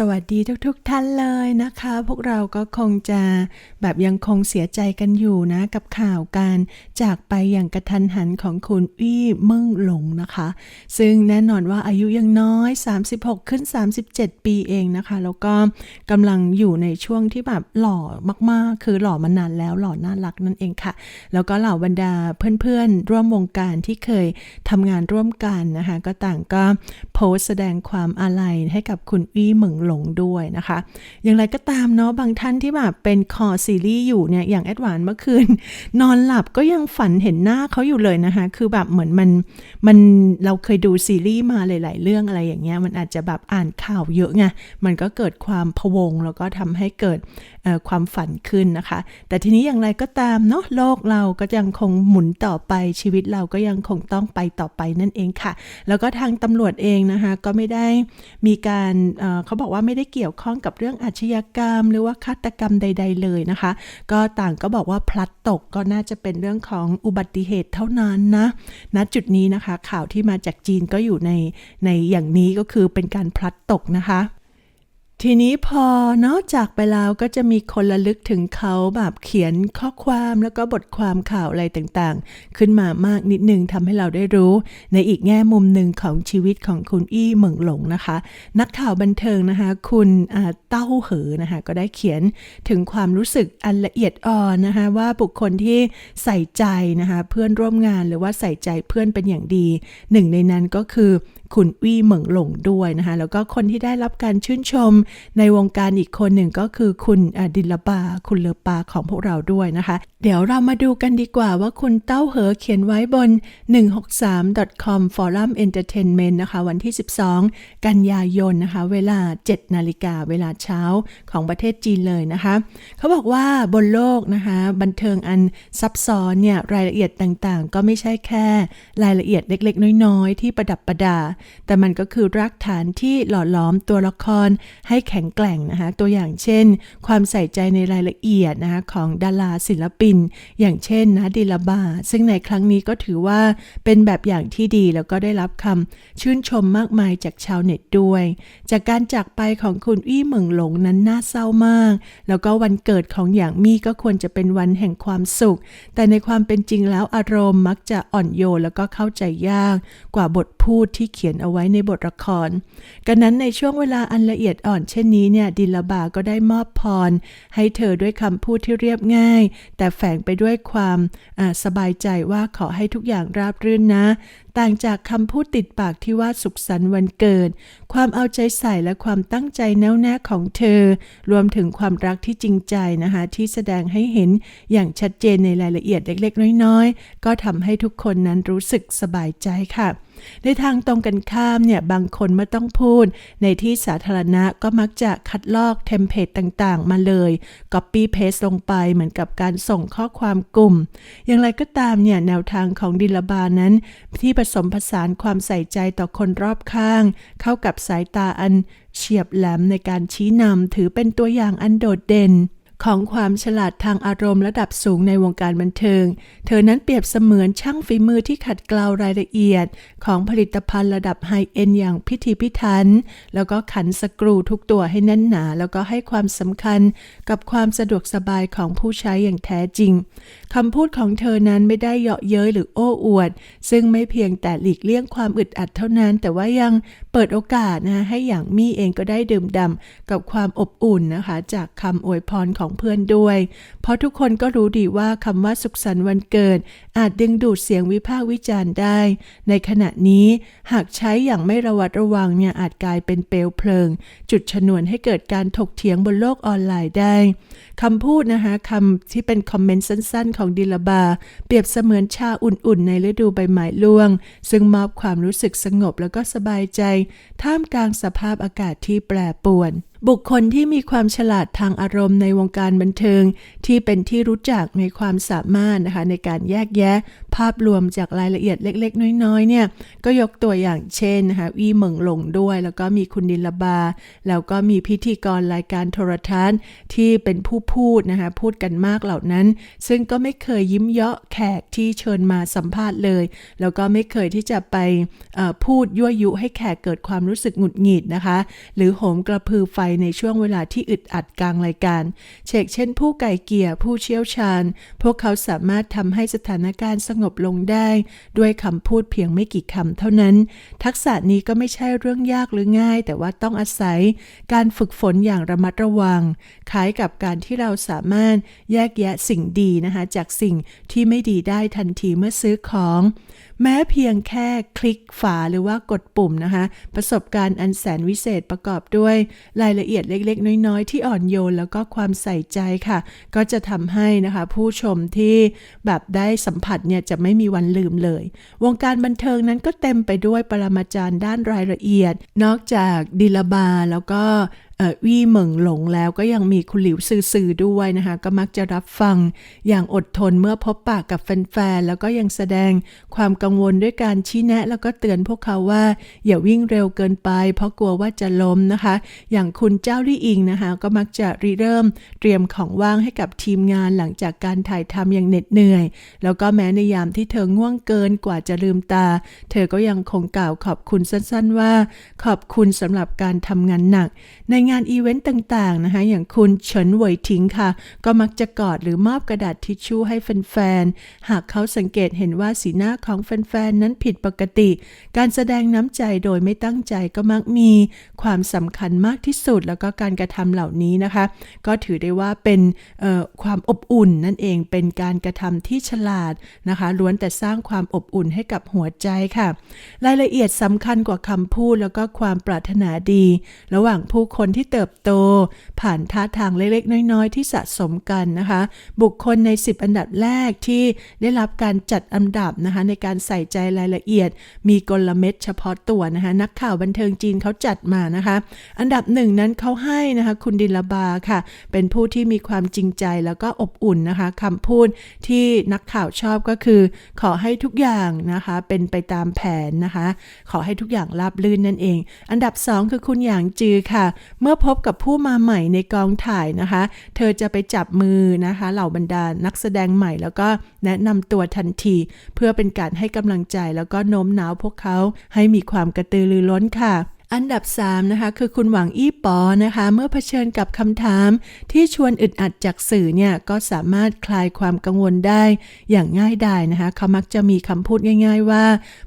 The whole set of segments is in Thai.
สวัสดีทุกๆทท่านเลยนะคะ พวกเราก็คงจะแบบยังคงเสียใจกันอยู่นะ กับข่าวการจากไปอย่างกระทันหันของคุณอี้เมิ่งหลงนะคะ ซึ่งแน่นอนว่าอายุยังน้อย 36 ขึ้น 37 ปีเองนะคะ แล้วก็กำลังอยู่ในช่วงที่แบบหล่อมากๆ คือหล่อมานานแล้วหล่อน่ารักนั่นเองค่ะ แล้วก็เหล่าบรรดาเพื่อนๆ ร่วมวงการที่เคยทำงานร่วมกันนะคะ ก็ต่างก็โพสแสดงความอาลัยให้กับคุณอี้เหมิงลงด้วยนะคะ อย่างไรก็ตามเนาะบางท่านที่แบบเป็นคอซีรีส์อยู่เนี่ยอย่างแอดวานเมื่อคืน นอนหลับก็ยังฝันเห็นหน้าเขาอยู่เลยนะคะ คือแบบเหมือนมันมันเราเคยดูซีรีส์มาหลาย ๆ เรื่องอะไรอย่างเงี้ยมันอาจจะแบบอ่านข่าวเยอะไงมันก็เกิดความพวงแล้วก็ทำให้เกิด ความฝันขึ้นนะคะ แต่ทีนี้อย่างไรก็ตามเนาะโลกเราก็ยังคงหมุนต่อไปชีวิตเราก็ยังคงต้องไปต่อไปนั่นเองค่ะ แล้วก็ทางตำรวจเองนะคะก็ไม่ได้มีการเเขาบอกว่าไม่ได้เกี่ยวข้องกับเรื่องอาชญากรรม หรือว่าฆาตกรรมใด ๆ เลยนะคะ ก็ต่างก็บอกว่าพลัดตกก็น่าจะเป็นเรื่องของอุบัติเหตุเท่านั้นนะณจุดนี้นะคะ ข่าวที่มาจากจีนก็อยู่ในในอย่างนี้ก็คือเป็นการพลัดตกนะคะ ทีนี้พอนอกจากไปแล้วก็จะมีคนระลึกถึงเขาแบบเขียนข้อความแล้วก็บทความข่าวอะไรต่างๆ ขึ้นมามากนิดนึงทำให้เราได้รู้ ในอีกแง่มุมหนึ่งของชีวิตของคุณอี้เหมิงหลงนะคะ นักข่าวบันเทิงนะคะ คุณเต้าเหอนะคะก็ได้เขียนถึงความรู้สึกอันละเอียดอ่อนนะคะ ว่าบุคคลที่ใส่ใจนะคะ เพื่อนร่วมงานหรือว่าใส่ใจเพื่อนเป็นอย่างดี หนึ่งในนั้นก็คือคุณวี่เหมิงหลงด้วยนะคะ แล้วก็คนที่ได้รับการชื่นชมในวงการอีกคนหนึ่งก็คือคุณอดิลบา คุณเลอปาของพวกเราด้วยนะคะ เดี๋ยวเรามาดูกันดีกว่าว่าคุณเต้าเหอเขียนไว้บน 163.com Forum Entertainment นะคะ วันที่ 12 กันยายนนะคะ เวลา 7 นาฬิกาเวลาเช้าของประเทศจีนเลยนะคะ เขาบอกว่าบนโลกนะคะ บันเทิงอันซับซ้อนเนี่ยรายละเอียดต่างๆ ก็ไม่ใช่แค่ รายละเอียดเล็กๆ น้อยๆ ที่ประดับประดาแต่มันก็คือรากฐานที่หล่อล้อมตัวละครให้แข็งแกร่งนะคะตัวอย่างเช่น ความใส่ใจในรายละเอียดนะคะของดาราศิลปิน อย่างเช่นนะดิลาบา ซึ่งในครั้งนี้ก็ถือว่าเป็นแบบอย่างที่ดีแล้วก็ได้รับคำชื่นชมมากมายจากชาวเน็ตด้วย จากการจากไปของคุณอี้เหมิงหลงนั้นน่าเศร้ามาก แล้วก็วันเกิดของอย่างมี่ก็ควรจะเป็นวันแห่งความสุข แต่ในความเป็นจริงแล้วอารมณ์มักจะอ่อนโยนแล้วก็เข้าใจยากกว่าบทพูดที่เขียนเอาไว้ในบทละครกันนั้นในช่วงเวลาอันละเอียดอ่อนเช่นนี้เนี่ยดิลบาก็ได้มอบพร ให้เธอด้วยคำพูดที่เรียบง่าย แต่แฝงไปด้วยความสบายใจว่าขอให้ทุกอย่างราบรื่นนะ ต่างจากคำพูดติดปากที่ว่าสุขสันต์วันเกิด ความเอาใจใส่และความตั้งใจแน่วแน่ของเธอ รวมถึงความรักที่จริงใจนะคะ ที่แสดงให้เห็นอย่างชัดเจนในรายละเอียดเล็ก ๆ น้อยๆ ก็ทำให้ทุกคนนั้นรู้สึกสบายใจค่ะ ในทางตรงกันข้ามเนี่ยบางคนเมื่อต้องพูด ในที่สาธารณะก็มักจะคัดลอกเทมเพลตต่างๆ มาเลย Copy Paste ลงไปเหมือนกับการส่งข้อความกลุ่ม อย่างไรก็ตามเนี่ยแนวทางของดิลบานั้นที่ผสมผสานความใส่ใจต่อคนรอบข้าง เข้ากับสายตาอันเฉียบแหลมในการชี้นำถือเป็นตัวอย่างอันโดดเด่น ของความฉลาดทางอารมณ์ระดับสูงในวงการบันเทิง เธอนั้นเปรียบเสมือนช่างฝีมือที่ขัดเกลารายละเอียด ของผลิตภัณฑ์ระดับไฮเอ็นอย่างพิถีพิถัน แล้วก็ขันสกรูทุกตัวให้แน่นหนา แล้วก็ให้ความสำคัญกับความสะดวกสบายของผู้ใช้อย่างแท้จริงคำพูดของเธอนั้นไม่ได้เยาะเย้ยหรือโอ้อวด ซึ่งไม่เพียงแต่หลีกเลี่ยงความอึดอัดเท่านั้น แต่ว่ายังเปิดโอกาสนะให้อย่างมี่เองก็ได้ดื่มด่ำกับความอบอุ่นนะคะ จากคำอวยพรของเพื่อนด้วย เพราะทุกคนก็รู้ดีว่าคำว่าสุขสันต์วันเกิด อาจดึงดูดเสียงวิพากษ์วิจารณ์ได้ ในขณะนี้หากใช้อย่างไม่ระวัดระวังเนี่ยอาจกลายเป็นเปลวเพลิง จุดชนวนให้เกิดการถกเถียงบนโลกออนไลน์ได้คำพูดนะคะคำที่เป็นคอมเมนต์สั้น ๆ ของดิลบา เปรียบเสมือนชาอุ่นๆ ในฤดูใบไม้ร่วง ซึ่งมอบความรู้สึกสงบแล้วก็สบายใจ ท่ามกลางสภาพอากาศที่แปรปรวนบุคคลที่มีความฉลาดทางอารมณ์ในวงการบันเทิง ที่เป็นที่รู้จักในความสามารถนะคะในการแยกแยะ ภาพรวมจากรายละเอียดเล็ก ๆ น้อยๆเนี่ยก็ยกตัวอย่างเช่นนะคะวีเหมิงหลงด้วย แล้วก็มีคุณดิลบา แล้วก็มีพิธีกรรายการโทรทัศน์ที่เป็นผู้พูดนะคะพูดกันมากเหล่านั้น ซึ่งก็ไม่เคยยิ้มเยาะแขกที่เชิญมาสัมภาษณ์เลย แล้วก็ไม่เคยที่จะไปพูดยั่วยุให้แขกเกิดความรู้สึกหงุดหงิดนะคะ หรือโหมกระพือไฟในช่วงเวลาที่อึดอัดกลางรายการ เชกเช่นผู้ไก่เกลี่ยผู้เชี่ยวชาญ พวกเขาสามารถทำให้สถานการณ์สงบลงได้ ด้วยคำพูดเพียงไม่กี่คำเท่านั้น ทักษะนี้ก็ไม่ใช่เรื่องยากหรือง่าย แต่ว่าต้องอาศัยการฝึกฝนอย่างระมัดระวัง คล้ายกับการที่เราสามารถแยกแยะสิ่งดีนะคะจากสิ่งที่ไม่ดีได้ทันทีเมื่อซื้อของ แม้เพียงแค่คลิกฝาหรือว่ากดปุ่มนะคะ ประสบการณ์อันแสนวิเศษประกอบด้วยรายละเอียดเล็กๆ น้อยๆ ที่อ่อนโยนแล้วก็ความใส่ใจค่ะ ก็จะทำให้นะคะ ผู้ชมที่แบบได้สัมผัสเนี่ยจะไม่มีวันลืมเลย วงการบันเทิงนั้นก็เต็มไปด้วยปรมาจารย์ด้านรายละเอียด นอกจากดิลบาแล้วก็ วี่เหมิงหลงแล้วก็ยังมีคุณหลิวซื่อซือด้วยนะคะ ก็มักจะรับฟังอย่างอดทนเมื่อพบปากกับแฟนๆ แล้วก็ยังแสดงความกังวลด้วยการชี้แนะ แล้วก็เตือนพวกเขาว่า อย่าวิ่งเร็วเกินไป เพราะกลัวว่าจะล้มนะคะ อย่างคุณเจ้าลี่อิงนะคะ ก็มักจะริเริ่มเตรียมของว่างให้กับทีมงานหลังจากการถ่ายทำอย่างเหน็ดเหนื่อย แล้วก็แม้ในยามที่เธอง่วงเกินกว่าจะลืมตา เธอก็ยังคงกล่าวขอบคุณสั้น ๆ ว่า ขอบคุณสำหรับการทำงานหนักในงานอีเวนต์ต่างๆนะคะอย่างคุณเฉินเหวยทิงค่ะ ก็มักจะกอดหรือมอบกระดาษทิชชู่ให้แฟนๆ หากเขาสังเกตเห็นว่าสีหน้าของแฟนๆ นั้นผิดปกติ การแสดงน้ำใจโดยไม่ตั้งใจก็มักมีความสำคัญมากที่สุด แล้วก็การกระทำเหล่านี้นะคะ ก็ถือได้ว่าเป็นความอบอุ่นนั่นเองเป็นการกระทำที่ฉลาดนะคะล้วนแต่สร้างความอบอุ่นให้กับหัวใจค่ะ รายละเอียดสำคัญกว่าคำพูดแล้วก็ความปรารถนาดี ระหว่างผู้คนที่เติบโต ผ่านท่าทางเล็กๆ น้อย ๆ ที่สะสมกันนะคะ บุคคลใน 10 อันดับแรกที่ได้รับการจัดอันดับนะคะในการใส่ใจรายละเอียด มีกลเม็ดเฉพาะตัวนะคะ นักข่าวบันเทิงจีนเขาจัดมานะคะ อันดับหนึ่งนั้นเขาให้นะคะคุณดิลบาค่ะ เป็นผู้ที่มีความจริงใจแล้วก็อบอุ่นนะคะคำพูดที่นักข่าวชอบก็คือ ขอให้ทุกอย่างนะคะ เป็นไปตามแผนนะคะ ขอให้ทุกอย่างราบรื่นนั่นเอง อันดับ 2 คือคุณหยางจือค่ะเมื่อพบกับผู้มาใหม่ในกองถ่ายนะคะ เธอจะไปจับมือนะคะ เหล่าบรรดานักแสดงใหม่แล้วก็แนะนำตัวทันที เพื่อเป็นการให้กำลังใจแล้วก็โน้มน้าวพวกเขาให้มีความกระตือรือร้นค่ะ อันดับ3นะคะคือคุณหวังอี้ปอนะคะ เมื่อเผชิญกับคำถาม ที่ชวนอึดอัดจากสื่อเนี่ยก็สามารถคลายความกังวลได้ อย่างง่ายดายนะคะ เขามักจะมีคำพูดง่าย ๆ ว่า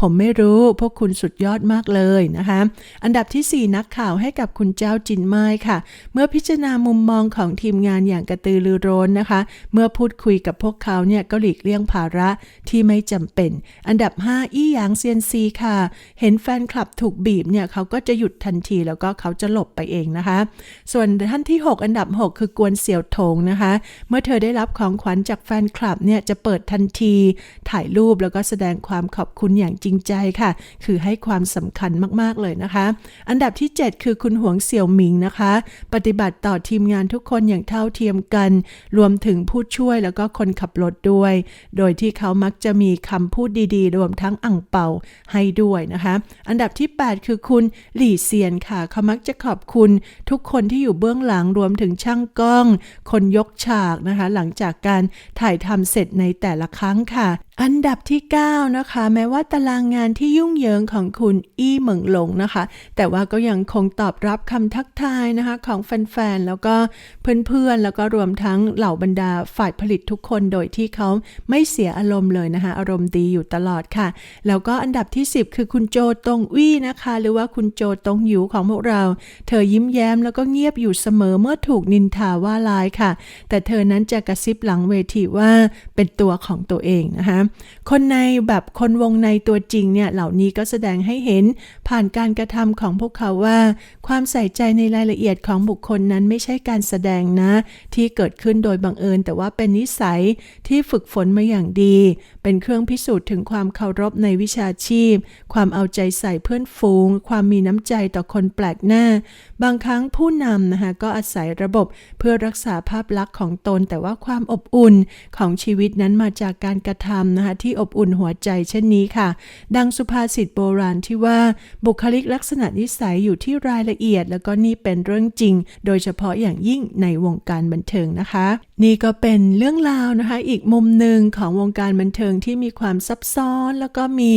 ผมไม่รู้พวกคุณสุดยอดมากเลยนะคะ อันดับทีสี่ 4 นักข่าวให้กับคุณเจ้าจินไม้ค่ะ เมื่อพิจารณามุมมองของทีมงานอย่างกระตือรือร้นนะคะ เมื่อพูดคุยกับพวกเขาเนี่ยก็หลีกเลี่ยงภาระที่ไม่จำเป็น อันดับ 5 อี้หยางเซียนซีค่ะ เห็นแฟนคลับถูกบีบเนี่ยเขาก็จะหยุดทันทีแล้วก็เขาจะหลบไปเองนะคะ ส่วนท่านที่ 6 อันดับ 6 คือกวนเสี่ยวถงนะคะ เมื่อเธอได้รับของขวัญจากแฟนคลับเนี่ยจะเปิดทันทีถ่ายรูปแล้วก็แสดงความขอบคุณอย่างจริงใจค่ะ คือให้ความสำคัญมากๆเลยนะคะ อันดับที่ 7 คือคุณหวงเสี่ยวหมิงนะคะ ปฏิบัติต่อทีมงานทุกคนอย่างเท่าเทียมกัน รวมถึงผู้ช่วยแล้วก็คนขับรถด้วย โดยที่เขามักจะมีคำพูดดีๆ รวมทั้งอ่งเป่าให้ด้วยนะคะ อันดับที่ 8 คือคุณหลี่เซียนค่ะเขามักจะขอบคุณทุกคนที่อยู่เบื้องหลังรวมถึงช่างกล้อง คนยกฉากนะคะ หลังจากการถ่ายทำเสร็จในแต่ละครั้งค่ะ อันดับที่ 9 นะคะ แม้ว่าตารางงานที่ยุ่งเหยิงของคุณอี้เหมิงหลงนะคะ แต่ว่าก็ยังคงตอบรับคำทักทายนะคะของแฟนๆ แล้วก็เพื่อนๆ แล้วก็รวมทั้งเหล่าบรรดาฝ่ายผลิตทุกคนโดยที่เขาไม่เสียอารมณ์เลยนะคะ อารมณ์ดีอยู่ตลอดค่ะ แล้วก็อันดับที่ 10 คือคุณโจตงวี่นะคะ หรือว่าคุณโจตงหยูของพวกเรา เธอยิ้มแย้มแล้วก็เงียบอยู่เสมอเมื่อถูกนินทาว่าร้ายค่ะ แต่เธอนั้นจะกระซิบหลังเวทีว่าเป็นตัวของตัวเองนะคะคนในแบบคนวงในตัวจริงเนี่ยเหล่านี้ก็แสดงให้เห็นผ่านการกระทำของพวกเขาว่า ความใส่ใจในรายละเอียดของบุคคลนั้นไม่ใช่การแสดงนะ ที่เกิดขึ้นโดยบังเอิญ แต่ว่าเป็นนิสัยที่ฝึกฝนมาอย่างดี เป็นเครื่องพิสูจน์ถึงความเคารพในวิชาชีพ ความเอาใจใส่เพื่อนฝูง ความมีน้ำใจต่อคนแปลกหน้า บางครั้งผู้นำนะคะก็อาศัยระบบเพื่อรักษาภาพลักษณ์ของตน แต่ว่าความอบอุ่นของชีวิตนั้นมาจากการกระทำนะคะที่อบอุ่นหัวใจเช่นนี้ค่ะ ดังสุภาษิตโบราณที่ว่าบุคลิกลักษณะนิสัยอยู่ที่รายละเอียด แล้วก็นี่เป็นเรื่องจริง โดยเฉพาะอย่างยิ่งในวงการบันเทิงนะคะ นี่ก็เป็นเรื่องราวนะคะ อีกมุมหนึ่งของวงการบันเทิงที่มีความซับซ้อน แล้วก็มี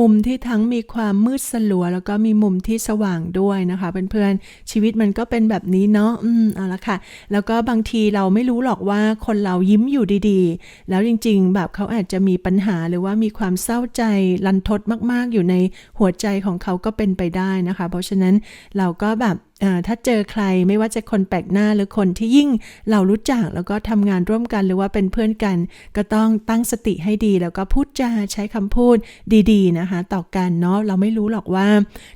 มุมที่ทั้งมีความมืดสลัว แล้วก็มีมุมที่สว่างด้วยนะคะเพื่อนๆชีวิตมันก็เป็นแบบนี้เนาะอืมเอาละค่ะ แล้วก็บางทีเราไม่รู้หรอกว่าคนเรายิ้มอยู่ดีๆ แล้วจริง ๆ แบบเขาอาจจะมีปัญหาหรือว่ามีความเศร้าใจลันทดมาก ๆ อยู่ในหัวใจของเขาก็เป็นไปได้นะคะ เพราะฉะนั้นเราก็แบบถ้าเจอใครไม่ว่าจะคนแปลกหน้าหรือคนที่ยิ่งเรารู้จักแล้วก็ทำงานร่วมกันหรือว่าเป็นเพื่อนกัน ก็ต้องตั้งสติให้ดี แล้วก็พูดจาใช้คำพูดดีๆนะคะ ต่อกันเนาะเราไม่รู้หรอกว่า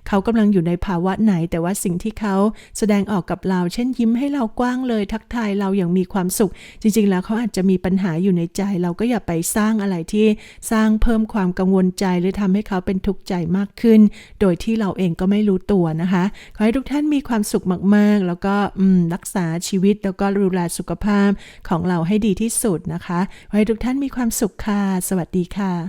เขากำลังอยู่ในภาวะไหน แต่ว่าสิ่งที่เขาแสดงออกกับเรา เช่นยิ้มให้เรากว้างเลย ทักทายเราอย่างมีความสุข จริง ๆ แล้วเขาอาจจะมีปัญหาอยู่ในใจ เราก็อย่าไปสร้างอะไรที่สร้างเพิ่มความกังวลใจ หรือทำให้เขาเป็นทุกข์ใจมากขึ้น โดยที่เราเองก็ไม่รู้ตัวนะคะขอให้ทุกท่านมีความสุขมากๆ แล้วก็รักษาชีวิตแล้วก็ดูแลสุขภาพของเราให้ดีที่สุดนะคะ ไว้ทุกท่านมีความสุขค่ะ สวัสดีค่ะ